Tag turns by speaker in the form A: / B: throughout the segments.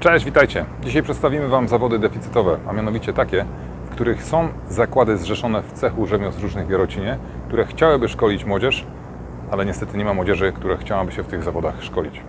A: Cześć, witajcie. Dzisiaj przedstawimy Wam zawody deficytowe, a mianowicie takie, w których są zakłady zrzeszone w cechu rzemiosł różnych w Jarocinie, które chciałyby szkolić młodzież, ale niestety nie ma młodzieży, która chciałaby się w tych zawodach szkolić.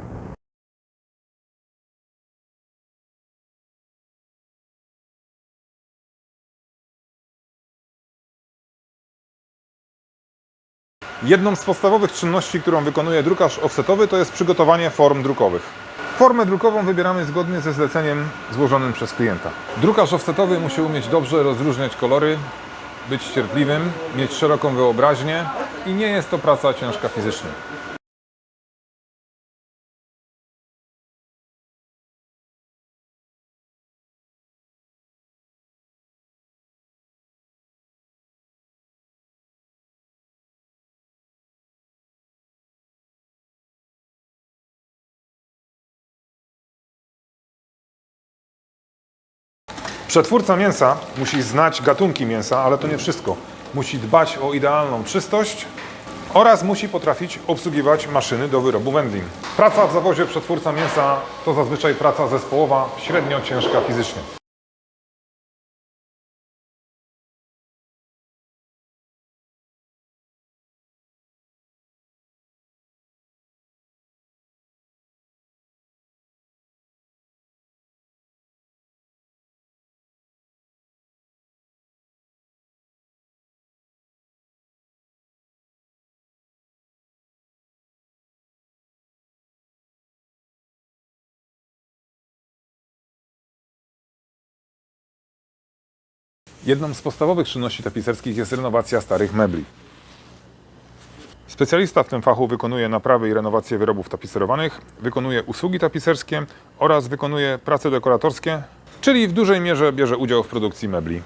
A: Jedną z podstawowych czynności, którą wykonuje drukarz offsetowy, to jest przygotowanie form drukowych. Formę drukową wybieramy zgodnie ze zleceniem złożonym przez klienta. Drukarz offsetowy musi umieć dobrze rozróżniać kolory, być cierpliwym, mieć szeroką wyobraźnię i nie jest to praca ciężka fizycznie. Przetwórca mięsa musi znać gatunki mięsa, ale to nie wszystko. Musi dbać o idealną czystość oraz musi potrafić obsługiwać maszyny do wyrobu wędlin. Praca w zawodzie przetwórca mięsa to zazwyczaj praca zespołowa, średnio ciężka fizycznie. Jedną z podstawowych czynności tapicerskich jest renowacja starych mebli. Specjalista w tym fachu wykonuje naprawy i renowacje wyrobów tapicerowanych, wykonuje usługi tapicerskie oraz wykonuje prace dekoratorskie, czyli w dużej mierze bierze udział w produkcji mebli.